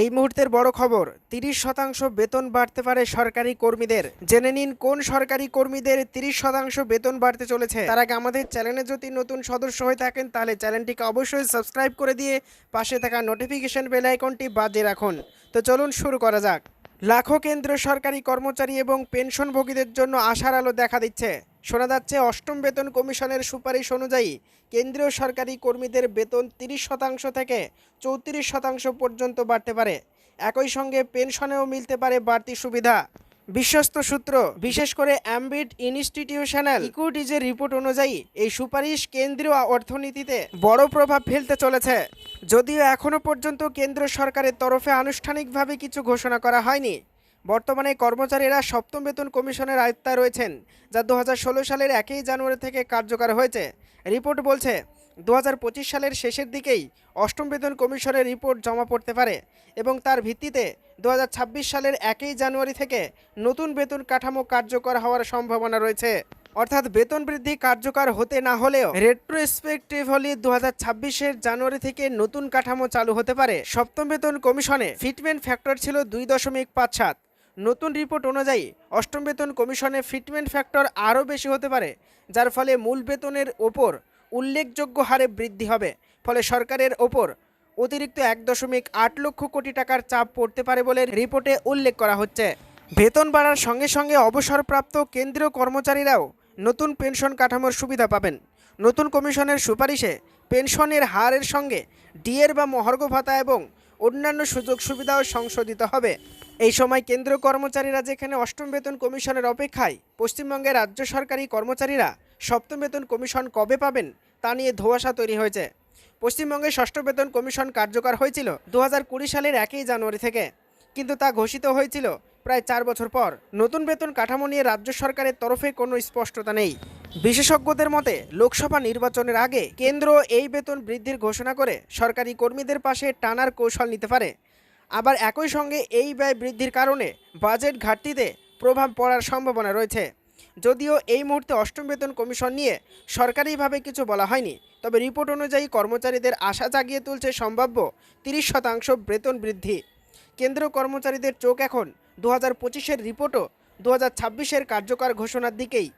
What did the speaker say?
এই মুহূর্তের বড় খবর, তিরিশ শতাংশ বেতন বাড়তে পারে সরকারি কর্মীদের। জেনে নিন কোন সরকারি কর্মীদের তিরিশ শতাংশ বেতন বাড়তে চলেছে। তার আগে আমাদের চ্যানেলে যদি নতুন সদস্য হয়ে থাকেন, তাহলে চ্যানেলটিকে অবশ্যই সাবস্ক্রাইব করে দিয়ে পাশে থাকা নোটিফিকেশন বেল আইকনটি বাজে রাখুন। তো চলুন শুরু করা যাক। লাখো কেন্দ্রীয় সরকারি কর্মচারী এবং পেনশনভোগীদের জন্য আশার আলো দেখা দিচ্ছে। শোনা যাচ্ছে, অষ্টম বেতন কমিশনের সুপারিশ অনুযায়ী কেন্দ্রীয় সরকারি কর্মীদের বেতন তিরিশ শতাংশ থেকে চৌত্রিশ শতাংশ পর্যন্ত বাড়তে পারে। একই সঙ্গে পেনশনেও মিলতে পারে বাড়তি সুবিধা। বিশ্বস্ত সূত্র, বিশেষ করে অ্যাম্বিট ইনস্টিটিউশনাল ইকুইটিজের রিপোর্ট অনুযায়ী, এই সুপারিশ কেন্দ্রীয় অর্থনীতিতে বড় প্রভাব ফেলতে চলেছে। যদিও এখনও পর্যন্ত কেন্দ্র সরকারের তরফে আনুষ্ঠানিকভাবে কিছু ঘোষণা করা হয়নি। বর্তমানে কর্মচারীরা সপ্তম বেতন কমিশনের আয়ত্তায় রয়েছেন, যা দু হাজার ষোলো সালের একই জানুয়ারি থেকে কার্যকর হয়েছে। রিপোর্ট বলছে দু হাজার পঁচিশ সালের শেষের দিকেই অষ্টম বেতন কমিশনের রিপোর্ট জমা পড়তে পারে এবং তার ভিত্তিতে দু হাজার ছাব্বিশ সালের একই জানুয়ারি থেকে নতুন বেতন কাঠামো কার্যকর হওয়ার সম্ভাবনা রয়েছে। অর্থাৎ বেতন বৃদ্ধি কার্যকর হতে না হলেও রেট্রোস্পেক্টিভলি দু হাজার ছাব্বিশের জানুয়ারি থেকে নতুন কাঠামো চালু হতে পারে। সপ্তম বেতন কমিশনে ফিটমেন্ট ফ্যাক্টর ছিল দুই দশমিক পাঁচ সাত। নতুন রিপোর্ট অনুযায়ী অষ্টম বেতন কমিশনে ফিটমেন্ট ফ্যাক্টর আরও বেশি হতে পারে, যার ফলে মূল বেতনের ওপর উল্লেখযোগ্য হারে বৃদ্ধি হবে। ফলে সরকারের ওপর অতিরিক্ত এক দশমিক আট লক্ষ কোটি টাকার চাপ পড়তে পারে বলে রিপোর্টে উল্লেখ করা হচ্ছে। বেতন বাড়ার সঙ্গে সঙ্গে অবসরপ্রাপ্ত কেন্দ্রীয় কর্মচারীরাও নতুন পেনশন কাঠামোর সুবিধা পাবেন। নতুন কমিশনের সুপারিশে পেনশনের হারের সঙ্গে ডিএর বা মহার্ঘ ভাতা এবং অন্যান্য সুযোগ সুবিধাও সংশোধিত হবে। এই সময় কেন্দ্রীয় কর্মচারীরা যেখানে অষ্টম বেতন কমিশনের অপেক্ষায় পশ্চিমবঙ্গের রাজ্য সরকারি কর্মচারীরা সপ্তম বেতন কমিশন কবে পাবেন তা নিয়ে ধোয়াশা তৈরি হয়েছে। পশ্চিমবঙ্গে ষষ্ঠ বেতন কমিশন কার্যকর হয়েছিল দু হাজার কুড়ি সালের একই জানুয়ারি থেকে, কিন্তু তা ঘোষিত হয়েছিল প্রায় চার বছর পর। নতুন বেতন কাঠামো নিয়ে রাজ্য সরকারের তরফে কোনো স্পষ্টতা নেই। বিশেষজ্ঞদের মতে, লোকসভা নির্বাচনের আগে কেন্দ্র এই বেতন বৃদ্ধির ঘোষণা করে সরকারি কর্মীদের পাশে টানার কৌশল নিতে পারে। আবার একই সঙ্গে এই ব্যয় বৃদ্ধির কারণে বাজেট ঘাটতিতে প্রভাব পড়ার সম্ভাবনা রয়েছে। যদিও এই মুহূর্তে অষ্টম বেতন কমিশন নিয়ে সরকারিভাবে কিছু বলা হয়নি, তবে রিপোর্ট অনুযায়ী কর্মচারীদের আশা জাগিয়ে তুলছে সম্ভাব্য তিরিশ শতাংশ বেতন বৃদ্ধি। কেন্দ্র কর্মচারীদের চোখ এখন দু হাজার পঁচিশের রিপোর্টও দু হাজার ছাব্বিশের কার্যকর ঘোষণার দিকেই।